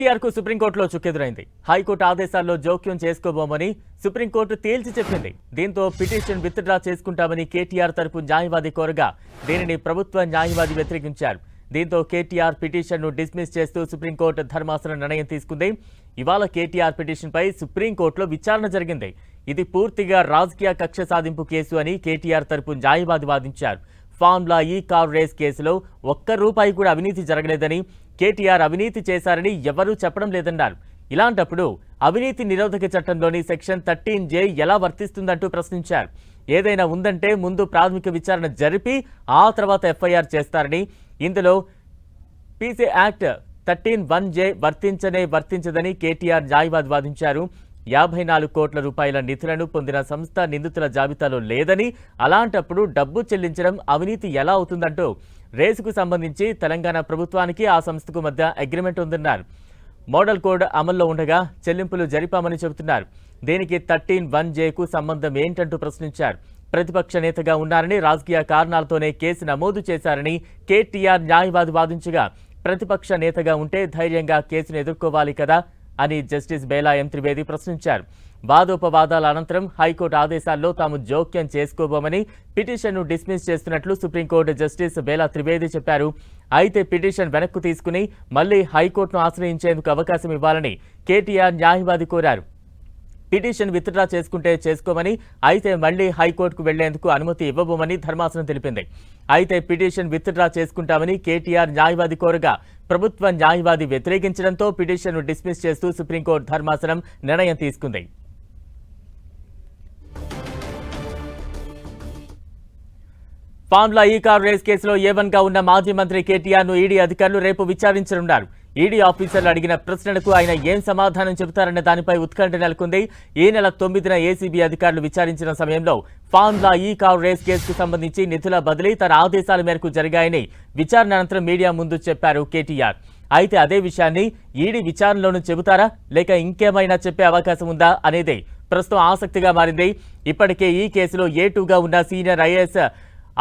కేటీఆర్కు సుప్రీంకోర్టులో చుక్కెదురైంది. హైకోర్టు ఆదేశాల్లో జోక్యం చేసుకోబోమని సుప్రీంకోర్టు తేల్చి చెప్పింది. దీంతో పిటిషన్ విత్డ్రా చేసుకుంటామని కేటీఆర్ తరపు న్యాయవాది కోరగా దీనిని ప్రభుత్వ న్యాయవాది వ్యతిరేకించారు. దీంతో కేటీఆర్ పిటిషన్ను డిస్మిస్ చేస్తూ సుప్రీంకోర్టు ధర్మాసనం నిర్ణయం తీసుకుంది. ఇవాళ కేటీఆర్ పిటిషన్పై సుప్రీంకోర్టులో విచారణ జరిగింది. ఇది పూర్తిగా రాజకీయ కక్ష సాధింపు కేసు అని కేటీఆర్ తరపు న్యాయవాది వాదించారు. ఫామ్లా ఈ కార్ రేస్ కేసులో ఒక్క రూపాయి కూడా అవినీతి జరగలేదని కేటీఆర్ అవినీతి చేశారని ఎవరూ చెప్పడం లేదన్నారు. ఇలాంటప్పుడు అవినీతి నిరోధక చట్టంలోని సెక్షన్ థర్టీన్ జే ఎలా వర్తిస్తుందంటూ ప్రశ్నించారు. ఏదైనా ఉందంటే ముందు ప్రాథమిక విచారణ జరిపి ఆ తర్వాత ఎఫ్ఐఆర్ చేస్తారని ఇందులో PC act thirteen one J వర్తించనే వర్తించదని కేటీఆర్ న్యాయవాది వాదించారు. యాభై నాలుగు కోట్ల రూపాయల నిధులను పొందిన సంస్థ నిందితుల జాబితాలో లేదని అలాంటప్పుడు డబ్బు చెల్లించడం అవినీతి ఎలా అవుతుందంటూ రేసుకు సంబంధించి తెలంగాణ ప్రభుత్వానికి ఆ సంస్థకు మధ్య అగ్రిమెంట్ ఉందన్నారు. మోడల్ కోడ్ అమల్లో ఉండగా చెల్లింపులు జరిపామని చెబుతున్నారు. దీనికి థర్టీన్ వన్ జేకు సంబంధం ఏంటంటూ ప్రశ్నించారు. ప్రతిపక్ష నేతగా ఉన్నారని రాజకీయ కారణాలతోనే కేసు నమోదు చేశారని కేటీఆర్ న్యాయవాది వాదించగా ప్రతిపక్ష నేతగా ఉంటే ధైర్యంగా కేసును ఎదుర్కోవాలి కదా అని జస్టిస్ బేలా ఎం త్రివేది ప్రశ్నించారు. వాదోపవాదాల అనంతరం హైకోర్టు ఆదేశాల్లో తాము జోక్యం చేసుకోబోమని పిటిషన్ను డిస్మిస్ చేస్తున్నట్లు సుప్రీంకోర్టు జస్టిస్ బేలా త్రివేది చెప్పారు. అయితే పిటిషన్ వెనక్కు తీసుకుని మళ్ళీ హైకోర్టును ఆశ్రయించేందుకు అవకాశం ఇవ్వాలని కేటీఆర్ న్యాయవాది కోరారు. పిటిషన్ విత్డ్రా చేసుకుంటే చేసుకోమని అయితే మళ్ళీ హైకోర్టుకు వెళ్ళేందుకు అనుమతి ఇవ్వబోమని ధర్మాసనం తెలిపింది. అయితే పిటిషన్ విత్డ్రా చేసుకుంటామని కేటీఆర్ న్యాయవాది కోరగా ప్రభుత్వ న్యాయవాది వ్యతిరేకించడంతో పిటిషన్ను డిస్మిస్ చేస్తూ సుప్రీంకోర్టు ధర్మాసనం నిర్ణయం తీసుకుంది. పామ్లా ఈ కార్ రేస్ కేసులో ఏవన్గా ఉన్న మాజీ మంత్రి కేటీఆర్ను ఈడీ అధికారులు రేపు విచారించనున్నారు. ఈడీ ఆఫీసర్లు అడిగిన ప్రశ్నలకు ఆయన ఏం సమాధానం చెబుతారన్న దానిపై ఉత్కంఠ నెలకొంది. ఈ నెల తొమ్మిదిన ఏసీబీ అధికారులు విచారించిన సమయంలో ఫాన్లా ఈ కార్ రేస్ కేసుకు సంబంధించి నిధుల బదిలీ తన ఆదేశాల మేరకు జరిగాయని విచారణ అనంతరం మీడియా ముందు చెప్పారు కేటీఆర్. అయితే అదే విషయాన్ని ఈడీ విచారణలోనూ చెబుతారా? లేక ఇంకేమైనా చెప్పే అవకాశం ఉందా అనేది ప్రస్తుతం ఆసక్తిగా మారింది. ఇప్పటికే ఈ కేసులో ఏ టూగా ఉన్న సీనియర్ ఐఏఎస్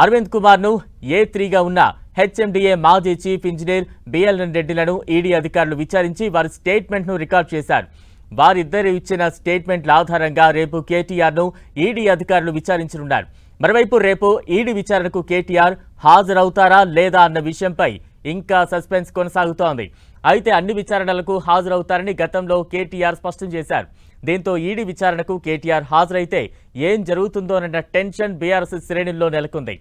అరవింద్ కుమార్ను ఏ త్రీగా ఉన్న హెచ్ఎండిఏ మాజీ చీఫ్ ఇంజనీర్ బిఎల్ఎన్ రెడ్డిలను ఈడీ అధికారులు విచారించి వారి స్టేట్మెంట్ను రికార్డ్ చేశారు. వారిద్దరు ఇచ్చిన స్టేట్మెంట్ల ఆధారంగా రేపు కేటీఆర్ను ఈడీ అధికారులు విచారించనున్నారు. మరోవైపు రేపు ఈడీ విచారణకు కేటీఆర్ హాజరవుతారా లేదా అన్న విషయంపై ఇంకా సస్పెన్స్ కొనసాగుతోంది. అయితే అన్ని విచారణలకు హాజరవుతారని గతంలో కేటీఆర్ స్పష్టం చేశారు. దీంతో ఈడీ విచారణకు కేటీఆర్ హాజరైతే ఏం జరుగుతుందోనన్న టెన్షన్ బీఆర్ఎస్ శ్రేణుల్లో నెలకొంది.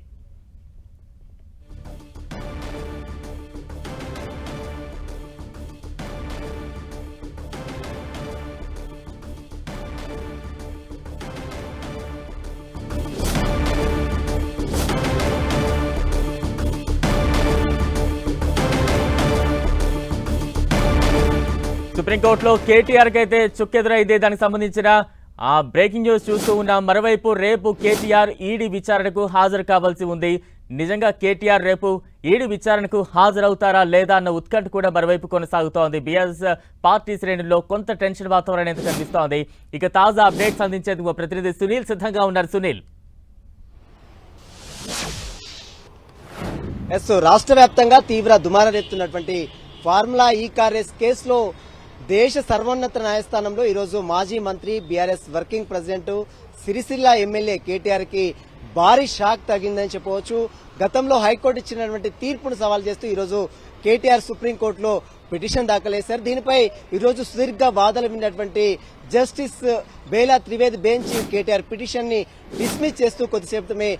సుప్రీంకోర్టులో కేటీఆర్కి అయితే చుక్కెదురైంది దానికి సంబంధించిన ఆ బ్రేకింగ్ న్యూస్ చూస్తూ ఉన్నాం మరోవైపు రేపు కేటీఆర్ ఈడీ విచారణకు హాజరు కావాల్సి ఉంది. నిజంగా కేటీఆర్ రేపు ఈడీ విచారణకు హాజరవుతారా లేదా అన్న ఉత్కంఠ కూడా మరోవైపు కొనసాగుతోంది. బీఆర్ఎస్ పార్టీ శ్రేణుల్లో కొంత టెన్షన్ వాతావరణం అయితే కనిపిస్తోంది? ఇక తాజా అప్డేట్స్ అందించేందుకు ప్రతినిధి సునీల్ సిద్ధంగా ఉన్నారు. సునీల్. ఎస్ రాష్ట్ర వ్యాప్తంగా తీవ్ర దుమారం ఎత్తున్నటువంటి ఫార్ములా ఈ కార్ రేస్ కేసులో దేశ సర్వోన్నత న్యాయస్థానంలో ఈరోజు మాజీ మంత్రి BRS working president Sircilla MLA కేటీఆర్కి భారీ షాక్ తగిందని చెప్పవచ్చు. గతంలో హైకోర్టు ఇచ్చినటువంటి తీర్పును సవాల్ చేస్తూ ఈరోజు కేటీఆర్ సుప్రీంకోర్టులో పిటిషన్ దాఖలు చేశారు. దీనిపై ఈరోజు సుదీర్ఘ వాదనలు విన్నటువంటి justice Bela Trivedi bench KTR పిటిషన్ని dismiss చేస్తూ కొద్దిసేపటమే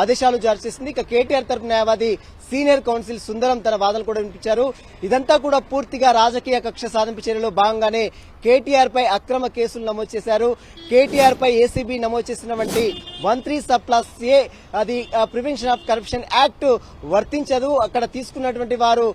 ఆదేశాలు జారీ చేసింది. ఇక కేటీఆర్ తరపు న్యాయవాది సీనియర్ కౌన్సిల్ సుందరం తన వాదనలు కూడా వినిపించారు. ఇదంతా కూడా పూర్తిగా రాజకీయ కక్ష సాధింపు చర్యలో భాగంగానే కేటీఆర్ పై అక్రమ కేసులు నమోదు చేశారు. కేటీఆర్ పై ఏసీబీ నమోదు చేసినటువంటి one three sub plus A అది ప్రివెన్షన్ ఆఫ్ కరప్షన్ యాక్ట్ వర్తించదు. అక్కడ తీసుకున్నటువంటి వారు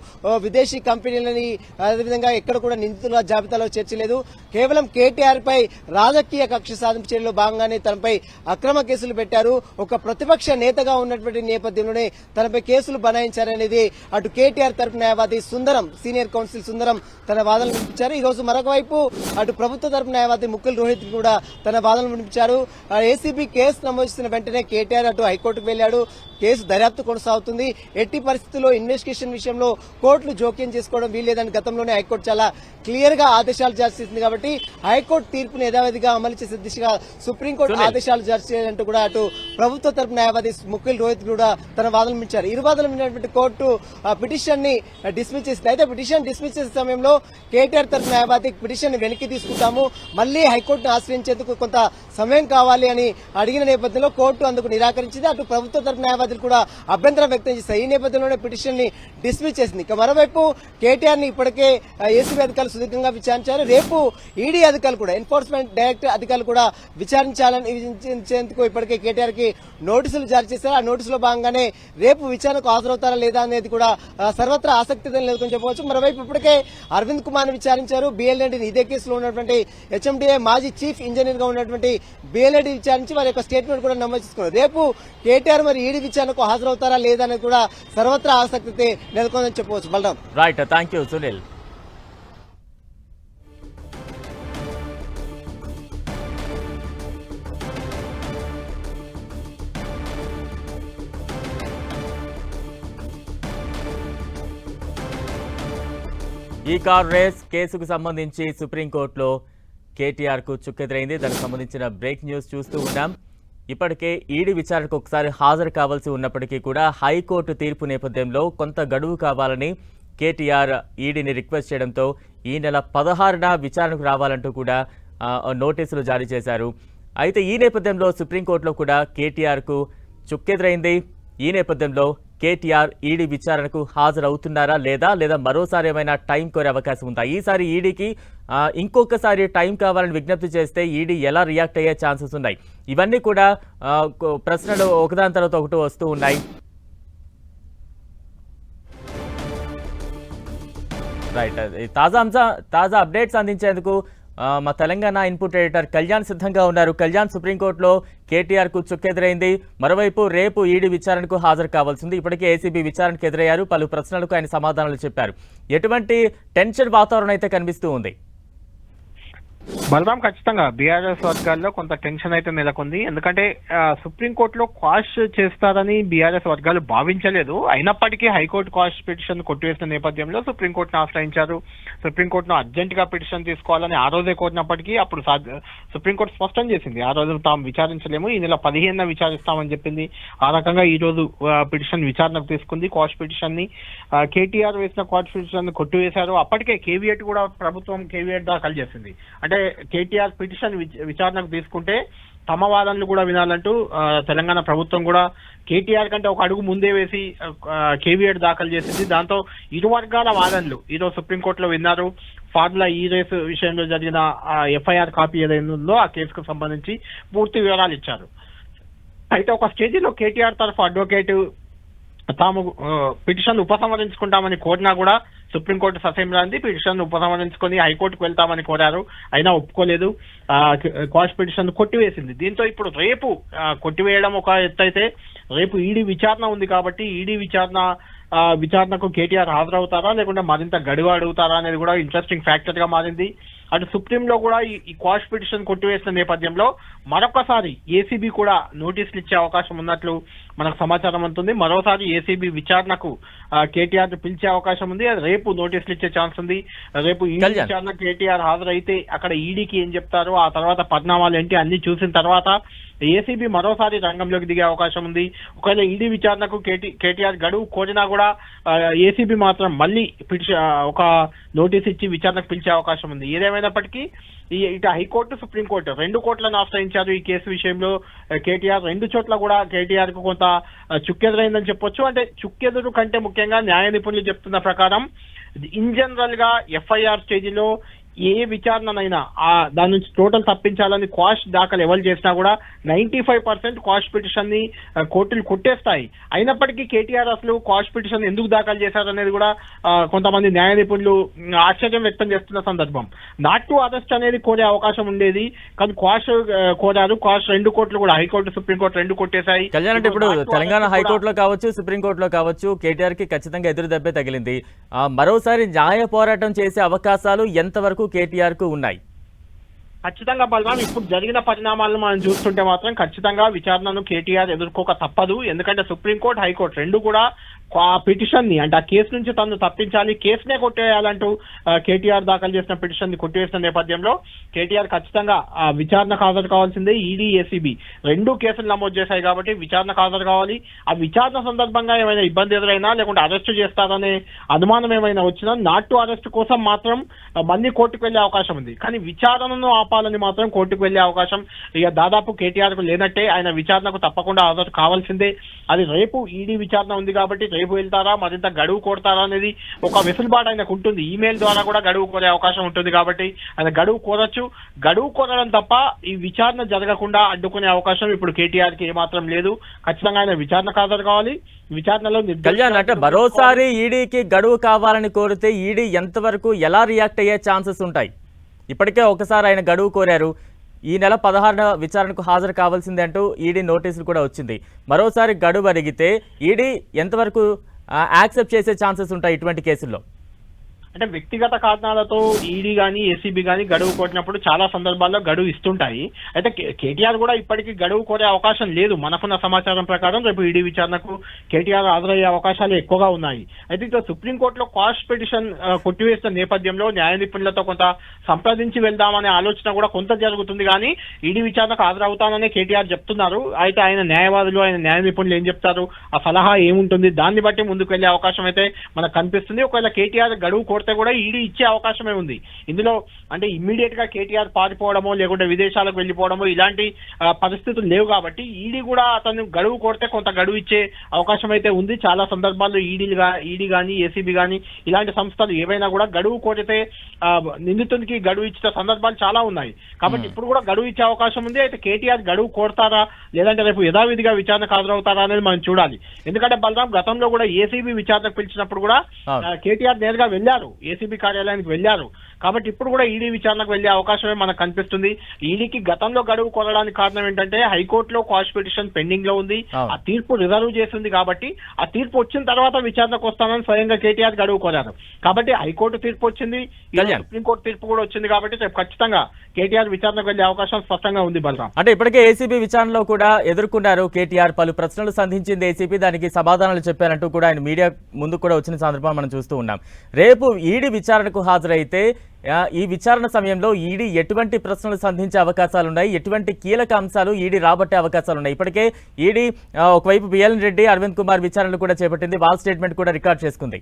విదేశీ కంపెనీలని అదేవిధంగా ఎక్కడ కూడా నిందితుల జాబితాలో చేర్చలేదు. కేవలం కేటీఆర్ కేటీఆర్ పై రాజకీయ కక్ష సాధింపు చర్యలో భాగంగానే తనపై అక్రమ కేసులు పెట్టారు. ఒక ప్రతిపక్ష నేతగా ఉన్నటువంటి నేపథ్యంలోనే తనపై కేసులు బనాయించారనేది అటు కేటీఆర్ తరపు న్యాయవాది సుందరం సీనియర్ కౌన్సిల్ సుందరం తన వాదనలు వినిపించారు. ఈ రోజు మరొక వైపు అటు ప్రభుత్వ తరపు న్యాయవాది ముక్కుల్ రోహిత్ కూడా తన వాదనలు వినిపించారు. ఏసీబీ కేసు నమోదు చేసిన వెంటనే కేటీఆర్ అటు హైకోర్టుకు వెళ్ళాడు కేసు దర్యాప్తు కొనసాగుతుంది. ఎట్టి పరిస్థితుల్లో ఇన్వెస్టిగేషన్ విషయంలో కోర్టులు జోక్యం చేసుకోవడం వీల్లేదని గతంలోనే హైకోర్టు చాలా క్లియర్గా ఆదేశాలు జారీ చేసింది కాబట్టి హైకోర్టు తీర్పును యథావిధిగా అమలు చేసే దిశగా సుప్రీంకోర్టు. ఆదేశాలు జారీ చేయాలంటూ కూడా అటు ప్రభుత్వ తరపు న్యాయవాది ముకుల్ రోహిత్ కూడా తన వాదనలు వినిపించారు ఇరు వాదనలు విన్నటువంటి కోర్టు పిటిషన్ని డిస్మిస్ చేసింది. అయితే పిటిషన్ డిస్మిస్ చేసే సమయంలో కేటీఆర్ తరపు న్యాయవాది పిటిషన్ని వెనక్కి తీసుకుంటాము. మళ్ళీ హైకోర్టును ఆశ్రయించేందుకు కొంత సమయం కావాలి అని అడిగిన నేపథ్యంలో కోర్టు అందుకు నిరాకరించింది. అటు ప్రభుత్వ తరపు న్యాయవాదులు కూడా అభ్యంతరం వ్యక్తం చేశారు. ఈ నేపథ్యంలోనే పిటిషన్ని డిస్మిస్ చేసింది. ఇక మరోవైపు కేటీఆర్ని ఇప్పటికే ఏసీబీ అధికారులు సుదీర్ఘంగా విచారించారు. రేపు ఈడీ అధికారులు కూడా ఎన్ఫోర్స్మెంట్ డైరెక్టర్ అధికారులు కూడా విచారించాలని ఇప్పటికే కేటీఆర్కి నోటీసులు జారీ చేశారు. ఆ నోటీసులో భాగంగానే రేపు విచారణకు హాజరవుతారా లేదా అనేది కూడా సర్వత్రా ఆసక్తి లేదని చెప్పవచ్చు. మరోవైపు ఇప్పటికే అరవింద్ కుమార్ని విచారించారు. బిఎల్ఎడిని ఇదే కేసులో ఉన్నటువంటి హెచ్ఎండిఏ మాజీ చీఫ్ ఇంజనీర్గా ఉన్నటువంటి బిఎల్ఎడి విచారించి వారి యొక్క స్టేట్మెంట్ కూడా నమోదు చేసుకున్నారు. రేపు కేటీఆర్ మరి ఈడీ విచారణకు హాజరవుతారా లేదా అనేది కూడా సర్వత్రా ఆసక్తి నెలకొందని చెప్పవచ్చు. Balaram. Right thank you Sunil ఈ కార్ రేస్ కేసుకు సంబంధించి సుప్రీంకోర్టులో కేటీఆర్కు చుక్కెదురైంది. దానికి సంబంధించిన బ్రేక్ న్యూస్ చూస్తూ ఉన్నాం. ఇప్పటికే ఈడీ విచారణకు ఒకసారి హాజరు కావాల్సి ఉన్నప్పటికీ కూడా హైకోర్టు తీర్పు నేపథ్యంలో కొంత గడువు కావాలని కేటీఆర్ ఈడీని రిక్వెస్ట్ చేయడంతో ఈ నెల పదహారున విచారణకు రావాలంటూ కూడా నోటీసులు జారీ చేశారు. అయితే ఈ నేపథ్యంలో సుప్రీంకోర్టులో కూడా కేటీఆర్కు చుక్కెదురైంది. ఈ నేపథ్యంలో కేటీఆర్ ఈడీ విచారణకు హాజరవుతున్నారా లేదా లేదా మరోసారి ఏమైనా టైం కోరే అవకాశం ఉందా? ఈసారి ఈడీకి ఇంకొకసారి టైం కావాలని విజ్ఞప్తి చేస్తే ఈడీ ఎలా రియాక్ట్ అయ్యే ఛాన్సెస్ ఉన్నాయి? ఇవన్నీ కూడా ప్రశ్నలు ఒకదాని తర్వాత ఒకటి వస్తూ ఉన్నాయి. రైట్ తాజా అంశ తాజా అప్డేట్స్ అందించేందుకు మా తెలంగాణ ఇన్పుట్ ఎడిటర్ కళ్యాణ్ సిద్ధంగా ఉన్నారు. కళ్యాణ్ సుప్రీంకోర్టులో కేటీఆర్కు చుక్కెదురైంది. మరోవైపు రేపు ఈడీ విచారణకు హాజరు కావాల్సింది. ఇప్పటికే ఏసీబీ విచారణకు ఎదురయ్యారు. పలు ప్రశ్నలకు ఆయన సమాధానాలు చెప్పారు. ఎటువంటి టెన్షన్ వాతావరణం అయితే కనిపిస్తూ ఉంది. బలరాం ఖచ్చితంగా బీఆర్ఎస్ వర్గాల్లో కొంత టెన్షన్ అయితే నెలకొంది. ఎందుకంటే సుప్రీంకోర్టులో క్వాష్ చేస్తారని బీఆర్ఎస్ వర్గాలు భావించలేదు. అయినప్పటికీ హైకోర్టు క్వాష్ పిటిషన్ కొట్టివేసిన నేపథ్యంలో సుప్రీంకోర్టును ఆశ్రయించారు. సుప్రీంకోర్టును అర్జెంట్గా పిటిషన్ తీసుకోవాలని ఆ రోజే కోరినప్పటికీ అప్పుడు సుప్రీంకోర్టు స్పష్టం చేసింది. ఆ రోజు తాము విచారించలేము. ఈ నెల పదిహేనున విచారిస్తామని చెప్పింది. ఆ రకంగా ఈ రోజు పిటిషన్ విచారణకు తీసుకుంది. క్వాష్ పిటిషన్ని కేటీఆర్ వేసిన క్వాష్ పిటిషన్ కొట్టివేశారు. అప్పటికే కేవీఎట్ కూడా ప్రభుత్వం కేవీఎట్ దాఖలు చేసింది. అంటే కేటీఆర్ పిటిషన్ విచారణకు తీసుకుంటే తమ వాదనలు కూడా వినాలంటూ తెలంగాణ ప్రభుత్వం కూడా కేటీఆర్ కంటే ఒక అడుగు ముందే వేసి కేవీఎడ్ దాఖలు చేసింది. దాంతో ఇరు వర్గాల వాదనలు ఈరోజు సుప్రీంకోర్టులో విన్నారు. ఫార్ములా ఈ రేసు విషయంలో జరిగిన ఎఫ్ఐఆర్ కాపీ ఏదైనా ఉందో ఆ కేసుకు సంబంధించి పూర్తి వివరాలు ఇచ్చారు. అయితే ఒక స్టేజీలో కేటీఆర్ తరఫు అడ్వకేట్ తాము పిటిషన్ ఉపసంహరించుకుంటామని కోరినా కూడా సుప్రీంకోర్టు ససేమిరాంది పిటిషన్ ఉపసంహరించుకొని హైకోర్టుకు వెళ్తామని కోరారు. అయినా ఒప్పుకోలేదు. ఆ, క్వాష్ పిటిషన్ కొట్టివేసింది. దీంతో ఇప్పుడు రేపు కొట్టివేయడం ఒక ఎత్తు అయితే రేపు ఈడీ విచారణ ఉంది కాబట్టి ఈడీ విచారణ విచారణకు కేటీఆర్ హాజరవుతారా? లేకుంటే మరింత గడువు అడుగుతారా అనేది కూడా ఇంట్రెస్టింగ్ ఫ్యాక్టర్గా మారింది. అటు సుప్రీంలో కూడా ఈ- ఈ క్వాష్ పిటిషన్ కొట్టివేసిన నేపథ్యంలో మరొకసారి ఏసీబీ కూడా నోటీసులు ఇచ్చే అవకాశం ఉన్నట్లు మనకు సమాచారం అందుతుంది మరోసారి ఏసీబీ విచారణకు కేటీఆర్ పిలిచే అవకాశం ఉంది. రేపు నోటీసులు ఇచ్చే ఛాన్స్ ఉంది. రేపు ఈ కళ్యాణ్. విచారణ కేటీఆర్ హాజరైతే అక్కడ ఈడీకి ఏం చెప్తారు ఆ తర్వాత పరిణామాలు ఏంటి అన్ని చూసిన తర్వాత ఏసీబీ మరోసారి రంగంలోకి దిగే అవకాశం ఉంది. ఒకవేళ ఈడీ విచారణకు కేటీ కేటీఆర్ గడువు కోరినా కూడా ఏసీబీ మాత్రం మళ్ళీ పిటిషన్ ఒక నోటీస్ ఇచ్చి విచారణకు పిలిచే అవకాశం ఉంది. ఏదేమైనప్పటికీ ఈ ఇటు హైకోర్టు సుప్రీంకోర్టు రెండు కోర్టులను ఆశ్రయించారు ఈ కేసు విషయంలో. కేటీఆర్ రెండు చోట్ల కూడా కేటీఆర్కు కొంత ఆ, చుక్కెదురైందని చెప్పొచ్చు. అంటే చుక్కెదురు కంటే ముఖ్యంగా న్యాయ నిపుణులు చెప్తున్న ప్రకారం ఇన్ జనరల్గా ఎఫ్ఐఆర్ స్టేజీలో ఏ విచారణనైనా ఆ దాని నుంచి టోటల్ తప్పించాలని క్వాష్ దాఖలు ఎవరు చేసినా కూడా నైన్టీ ఫైవ్ పర్సెంట్ క్వాష్ పిటిషన్ని కోర్టులు కొట్టేస్తాయి. అయినప్పటికీ కేటీఆర్ అసలు క్వాష్ పిటిషన్ ఎందుకు దాఖలు చేశారనేది కూడా కొంతమంది న్యాయ నిపుణులు ఆశ్చర్యం వ్యక్తం చేస్తున్న సందర్భం. నాట్ టు అరెస్ట్ అనేది కోరే అవకాశం ఉండేది కానీ క్వాష్ కోరారు. క్వాష్ రెండు కోర్టులు కూడా హైకోర్టు సుప్రీంకోర్టు రెండు కొట్టేశాయి. కళ్యాణ్ అంటే ఇప్పుడు తెలంగాణ హైకోర్టులో కావచ్చు సుప్రీంకోర్టులో కావచ్చు కేటీఆర్కి ఖచ్చితంగా ఎదురు దెబ్బే తగిలింది. మరోసారి న్యాయ పోరాటం చేసే అవకాశాలు ఎంతవరకు కేటీఆర్కు ఉన్నాయి. ఖచ్చితంగా బలరాం ఇప్పుడు జరిగిన పరిణామాలను మనం చూస్తుంటే మాత్రం ఖచ్చితంగా విచారణను కేటీఆర్ ఎదుర్కోక తప్పదు. ఎందుకంటే సుప్రీంకోర్టు హైకోర్టు రెండు కూడా ఆ పిటిషన్ని అంటే ఆ కేసు నుంచి తను తప్పించాలి కేసునే కొట్టేయాలంటూ కేటీఆర్ దాఖలు చేసిన పిటిషన్ని కొట్టివేసిన నేపథ్యంలో కేటీఆర్ ఖచ్చితంగా ఆ విచారణకు హాజరు కావాల్సిందే ఈడీ ఏసీబీ. రెండు కేసులు నమోదు చేశాయి కాబట్టి విచారణకు హాజరు కావాలి. ఆ విచారణ సందర్భంగా ఏమైనా ఇబ్బంది ఎదురైనా లేకుంటే అరెస్టు చేస్తారనే అనుమానం ఏమైనా వచ్చినా నాట్ టు అరెస్ట్ కోసం మాత్రం మళ్ళీ కోర్టుకు వెళ్ళే అవకాశం ఉంది. కానీ విచారణను ఆపాలని మాత్రం కోర్టుకు వెళ్ళే అవకాశం ఇక దాదాపు కేటీఆర్కు లేనట్టే ఆయన విచారణకు తప్పకుండా హాజరు కావాల్సిందే. అది రేపు ఈడీ విచారణ ఉంది కాబట్టి రేపు వెళ్తారా? మరింత గడువు కోడతారా అనేది ఒక వెసులుబాటు ఆయనకు ఉంటుంది. ఈమెయిల్ ద్వారా కూడా గడువు కోరే అవకాశం ఉంటుంది కాబట్టి ఆయన గడువు కోరొచ్చు. గడువు కోరడం తప్ప ఈ విచారణ జరగకుండా అడ్డుకునే అవకాశం ఇప్పుడు కేటీఆర్కి ఏమాత్రం లేదు. ఖచ్చితంగా ఆయన విచారణ హాజరు కావాలి. విచారణలో కళ్యాణ్ అంటే మరోసారి ఈడీకి గడువు కావాలని కోరితే ఈడీ ఎంతవరకు ఎలా రియాక్ట్ అయ్యే ఛాన్సెస్ ఉంటాయి? ఇప్పటికే ఒకసారి ఆయన గడువు కోరారు. ఈ నెల పదహారున విచారణకు హాజరు కావాల్సిందే అంటూ ఈడీ నోటీసులు కూడా వచ్చింది. మరోసారి గడువు అడిగితే ఈడీ ఎంతవరకు యాక్సెప్ట్ చేసే ఛాన్సెస్ ఉంటాయి ఇటువంటి కేసుల్లో? అంటే వ్యక్తిగత కారణాలతో ఈడీ గానీ ఏసీబీ గానీ గడువు కోరినప్పుడు చాలా సందర్భాల్లో గడువు ఇస్తుంటాయి. అయితే కేటీఆర్ కూడా ఇప్పటికీ గడువు కోరే అవకాశం లేదు. మనకున్న సమాచారం ప్రకారం రేపు ఈడీ విచారణకు కేటీఆర్ హాజరయ్యే అవకాశాలు ఎక్కువగా ఉన్నాయి. అయితే ఇక్కడ సుప్రీంకోర్టులో కాస్ట్ పిటిషన్ కొట్టివేసిన నేపథ్యంలో న్యాయ నిపుణులతో కొంత సంప్రదించి వెళ్దామనే ఆలోచన కూడా కొంత జరుగుతుంది. కానీ ఈడీ విచారణకు హాజరవుతానని కేటీఆర్ చెప్తున్నారు. అయితే ఆయన న్యాయవాదులు ఆయన న్యాయ నిపుణులు ఏం చెప్తారు? ఆ సలహా ఏముంటుంది? దాన్ని బట్టి ముందుకు వెళ్ళే అవకాశం అయితే మనకు కనిపిస్తుంది. ఒకవేళ కేటీఆర్ గడువు కోరితే కూడా ఈడీ ఇచ్చే అవకాశమే ఉంది. ఇందులో అంటే ఇమ్మీడియట్గా కేటీఆర్ పారిపోవడమో లేకుంటే విదేశాలకు వెళ్ళిపోవడమో ఇలాంటి పరిస్థితులు లేవు కాబట్టి ఈడీ కూడా అతను గడువు కోరితే కొంత గడువు ఇచ్చే అవకాశం అయితే ఉంది. చాలా సందర్భాల్లో ఈడీలు ఈడీ కానీ ఏసీబీ కానీ ఇలాంటి సంస్థలు ఏవైనా కూడా గడువు కోరితే ఆ, నిందితునికి గడువు ఇచ్చిన సందర్భాలు చాలా ఉన్నాయి. కాబట్టి ఇప్పుడు కూడా గడువు ఇచ్చే అవకాశం ఉంది. అయితే కేటీఆర్ గడువు కోరతారా లేదంటే రేపు యథావిధిగా విచారణకు హాజరవుతారా అనేది మనం చూడాలి. ఎందుకంటే బలరాం గతంలో కూడా ఏసీబీ విచారణకు పిలిచినప్పుడు కూడా కేటీఆర్ నేరుగా వెళ్ళారు. ఏసీబీ కార్యాలయానికి వెళ్ళారు. కాబట్టి ఇప్పుడు కూడా ఈడీ విచారణకు వెళ్ళే అవకాశమే మనకు కనిపిస్తుంది. ఈడీకి గతంలో గడువు కోరడానికి కారణం ఏంటంటే హైకోర్టులో క్వాష్ పిటిషన్ పెండింగ్లో ఉంది. ఆ తీర్పు రిజర్వ్ చేసింది కాబట్టి ఆ తీర్పు వచ్చిన తర్వాత విచారణకు వస్తానని స్వయంగా కేటీఆర్ గడువు కోరారు. కాబట్టి హైకోర్టు తీర్పు వచ్చింది. సుప్రీంకోర్టు తీర్పు కూడా వచ్చింది కాబట్టి రేపు ఖచ్చితంగా కేటీఆర్ విచారణకు వెళ్ళే అవకాశం స్పష్టంగా ఉంది బలరాం. అంటే ఇప్పటికే ఏసీబీ విచారణలో కూడా ఎదుర్కొన్నారు కేటీఆర్ పలు ప్రశ్నలు సంధించింది ఏసీబీ. దానికి సమాధానాలు చెప్పారంటూ కూడా ఆయన మీడియా ముందు కూడా వచ్చిన సందర్భం మనం చూస్తూ ఉన్నాం. రేపు ఈడీ విచారణకు హాజరైతే ఈ విచారణ సమయంలో ఈడీ ఎటువంటి ప్రశ్నలు సంధించే అవకాశాలు ఉన్నాయి ఎటువంటి కీలక అంశాలు ఈడీ రాబట్టే అవకాశాలు ఉన్నాయి ఇప్పటికే ఈడీ ఒకవైపు బిఎల్ రెడ్డి అరవింద్ కుమార్ విచారణలు కూడా చేపట్టింది. వాల్ స్టేట్మెంట్ కూడా రికార్డ్ చేసుకుంది.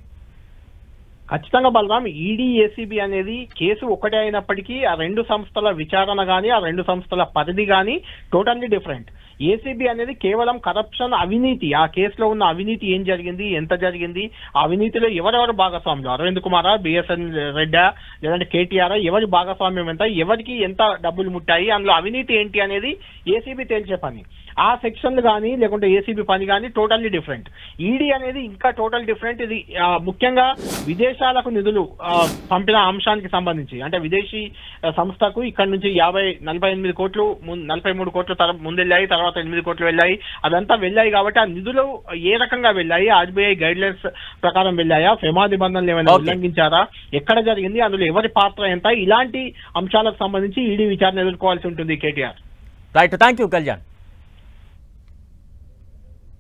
ఖచ్చితంగా బలరాం ఈడీ ఏసీబీ అనేది కేసు ఒకటే అయినప్పటికీ ఆ రెండు సంస్థల విచారణ కానీ ఆ రెండు సంస్థల పరిధి కానీ టోటల్లీ డిఫరెంట్. ఏసీబీ అనేది కేవలం కరప్షన్ అవినీతి. ఆ కేసులో ఉన్న అవినీతి ఏం జరిగింది ఎంత జరిగింది ఆ అవినీతిలో ఎవరెవరు భాగస్వామ్యం అరవింద్ కుమారా బిఎస్ఎన్ రెడ్డా లేదంటే కేటీఆర్ ఎవరి భాగస్వామ్యం ఎంత ఎవరికి ఎంత డబ్బులు ముట్టాయి అందులో అవినీతి ఏంటి అనేది ఏసీబీ తేల్చే పని. ఆ సెక్షన్లు కానీ లేకుంటే ఏసీబీ పని కానీ టోటల్లీ డిఫరెంట్ ఈడీ అనేది ఇంకా టోటల్ డిఫరెంట్ ఇది ముఖ్యంగా విదేశాలకు నిధులు పంపిన అంశానికి సంబంధించి. అంటే విదేశీ సంస్థకు ఇక్కడ నుంచి యాభై నలభై ఎనిమిది కోట్లు నలభై మూడు కోట్లు తర ముందెళ్ళాయి తర్వాత ఎనిమిది కోట్లు వెళ్ళాయి. అదంతా వెళ్ళాయి కాబట్టి ఆ నిధులు ఏ రకంగా వెళ్ళాయి? ఆర్బీఐ గైడ్ లైన్స్ ప్రకారం వెళ్ళాయా? ఫెమా నిబంధనలు ఏమైనా. ఉల్లంఘించారా? ఎక్కడ జరిగింది? అందులో ఎవరి పాత్ర ఎంత? ఇలాంటి అంశాలకు సంబంధించి ఈడీ విచారణ ఎదుర్కోవాల్సి ఉంటుంది KTR. Right thank you Kalyan